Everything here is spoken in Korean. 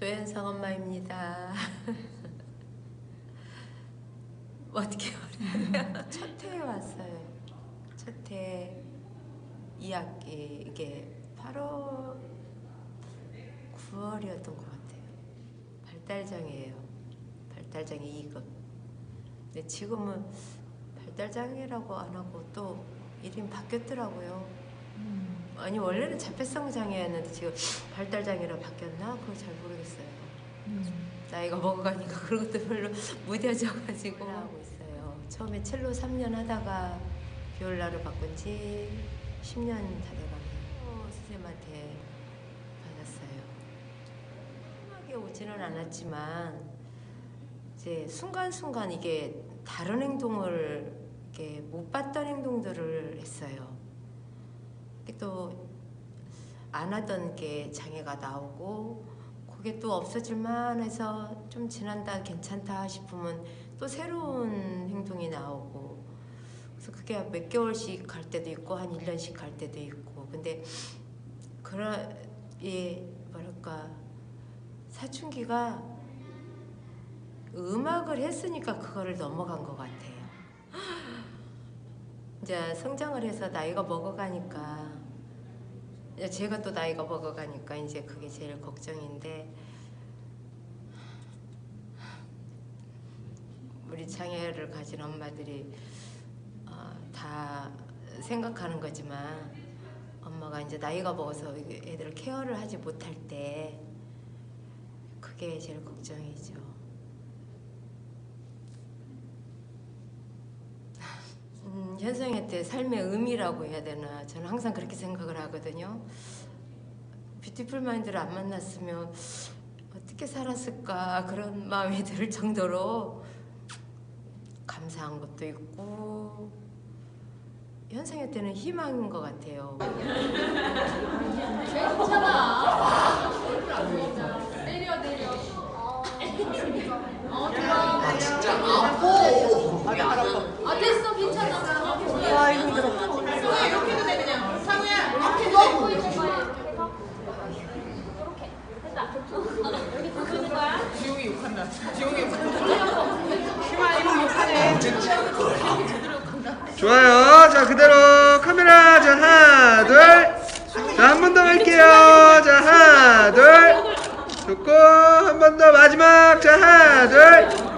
조현성 엄마입니다. 어떻게 말해요? 첫 해에 왔어요. 첫 해 2학기 이게 8월 9월이었던 것 같아요. 발달장애예요. 발달장애 2급. 근데 지금은 발달장애라고 안 하고 또 이름이 바뀌었더라고요. 아니 원래는 자폐성 장애였는데 지금 발달 장애로 바뀌었나? 그걸 잘 모르겠어요. 나이가 먹어가니까 그런 것도 별로 무뎌져가지고 하고 있어요. 처음에 첼로 3년 하다가 비올라를 바꾼 지 10년 다 돼가네요. 어, 선생님한테 받았어요. 심하게 오지는 않았지만 이제 순간순간 이게 다른 행동을 이렇게 못 봤던 했어요. 또 안 하던 게 장애가 나오고 그게 또 없어질만 해서 좀 지난다 괜찮다 싶으면 또 새로운 행동이 나오고. 그래서 그게 몇 개월씩 갈 때도 있고 한 1년씩 갈 때도 있고. 근데 그런 예 뭐랄까. 사춘기가 음악을 했으니까 그거를 넘어간 것 같아요. 이제 성장을 해서 나이가 먹어가니까 이 제 제가 또 나이가 먹어가니까 이제 그게 제일 걱정인데 우리 장애를 가진 엄마들이 어, 다 생각하는 거지만 엄마가 이제 나이가 먹어서 애들을 케어를 하지 못할 때 그게 제일 걱정이죠. 음, 현성이한테 삶의 의미라고 해야 되나 저는 항상 그렇게 생각을 하거든요. 뷰티풀 마인드를 안 만났으면 어떻게 살았을까 그런 마음이 들 정도로 감사한 것도 있고 현성이한테는 희망인 것 같아요. 아. 됐어 괜찮아. 와 이거 힘들어. 상우야 이렇게 해도 돼 그냥. 상우야 이렇게 해도 돼. 있는 거야. 이렇게 해서 이렇게 됐다. 여기 두고 있는 거야. 좋아요. 자, 그대로 카메라. 자, 하나, 둘. 자, 한 번 더 갈게요. 자, 하나, 둘. 좋고, 한 번 더 마지막. 자, 하나, 둘.